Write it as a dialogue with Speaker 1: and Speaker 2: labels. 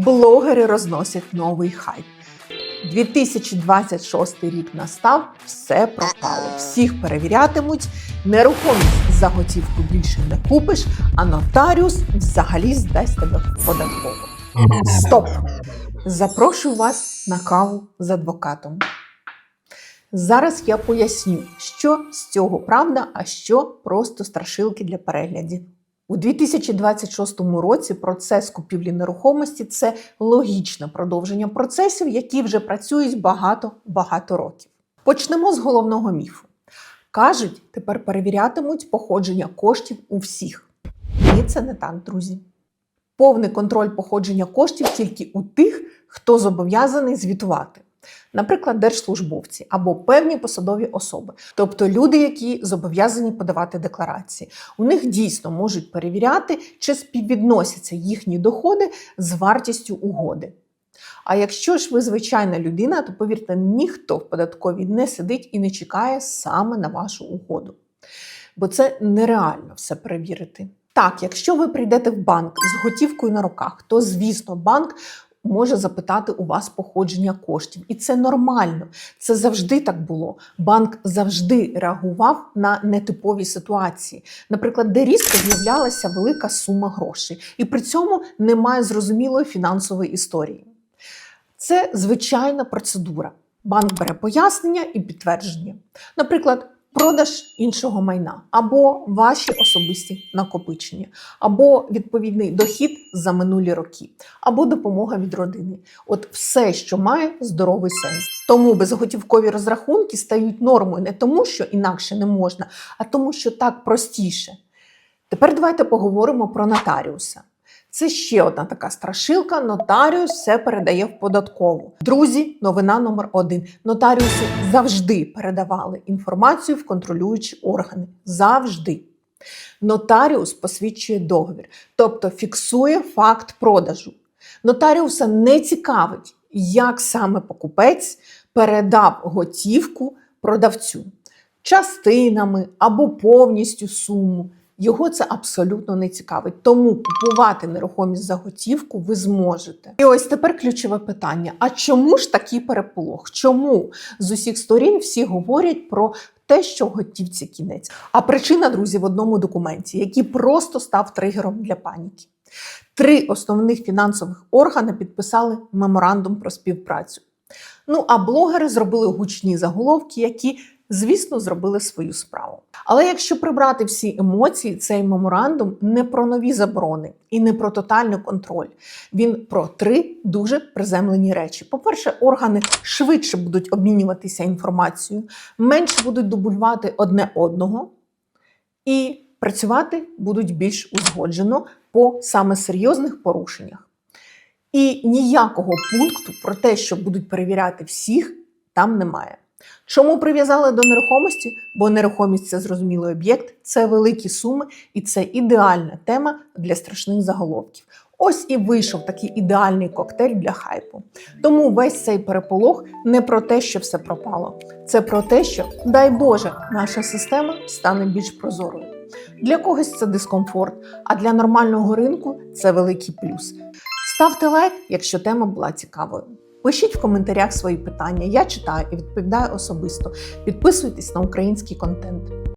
Speaker 1: Блогери розносять новий хайп. 2026 рік настав, все пропало. Всіх перевірятимуть. Нерухомість за готівку більше не купиш, а нотаріус взагалі здасть тебе в податкову. Стоп! Запрошую вас на каву з адвокатом. Зараз я поясню, що з цього правда, а що просто страшилки для переглядів. У 2026 році процес купівлі нерухомості це логічне продовження процесів, які вже працюють багато-багато років. Почнемо з головного міфу. Кажуть, тепер перевірятимуть походження коштів у всіх. Ні, це не так, друзі. Повний контроль походження коштів тільки у тих, хто зобов'язаний звітувати. Наприклад, держслужбовці або певні посадові особи, тобто люди, які зобов'язані подавати декларації. У них дійсно можуть перевіряти, чи співвідносяться їхні доходи з вартістю угоди. А якщо ж ви звичайна людина, то повірте, ніхто в податковій не сидить і не чекає саме на вашу угоду. Бо це нереально все перевірити. Так, якщо ви прийдете в банк з готівкою на руках, то звісно, банк може запитати у вас походження коштів. І це нормально. Це завжди так було. Банк завжди реагував на нетипові ситуації. Наприклад, де різко з'являлася велика сума грошей, і при цьому немає зрозумілої фінансової історії. Це звичайна процедура. Банк бере пояснення і підтвердження. Наприклад, продаж іншого майна, або ваші особисті накопичення, або відповідний дохід за минулі роки, або допомога від родини. От все, що має здоровий сенс. Тому безготівкові розрахунки стають нормою не тому, що інакше не можна, а тому, що так простіше. Тепер давайте поговоримо про нотаріуса. Це ще одна така страшилка. Нотаріус все передає в податкову. Друзі, новина номер один: нотаріуси завжди передавали інформацію в контролюючі органи. Завжди. Нотаріус посвідчує договір, тобто фіксує факт продажу. Нотаріуса не цікавить, як саме покупець передав готівку продавцю частинами або повністю суму. Його це абсолютно не цікавить. Тому купувати нерухомість за готівку ви зможете. І ось тепер ключове питання: а чому ж такий переполох? Чому з усіх сторін всі говорять про те, що готівці кінець? А причина, друзі, в одному документі, який просто став тригером для паніки. Три основних фінансових органи підписали меморандум про співпрацю. Ну а блогери зробили гучні заголовки, які звісно, зробили свою справу. Але якщо прибрати всі емоції, цей меморандум не про нові заборони і не про тотальний контроль. Він про три дуже приземлені речі. По-перше, органи швидше будуть обмінюватися інформацією, менше будуть дублювати одне одного і працювати будуть більш узгоджено по саме серйозних порушеннях. І ніякого пункту про те, що будуть перевіряти всіх, там немає. Чому прив'язали до нерухомості? Бо нерухомість це зрозумілий об'єкт, це великі суми і це ідеальна тема для страшних заголовків. Ось і вийшов такий ідеальний коктейль для хайпу. Тому весь цей переполох не про те, що все пропало. Це про те, що, дай Боже, наша система стане більш прозорою. Для когось це дискомфорт, а для нормального ринку це великий плюс. Ставте лайк, якщо тема була цікавою. Пишіть в коментарях свої питання, я читаю і відповідаю особисто. Підписуйтесь на український контент.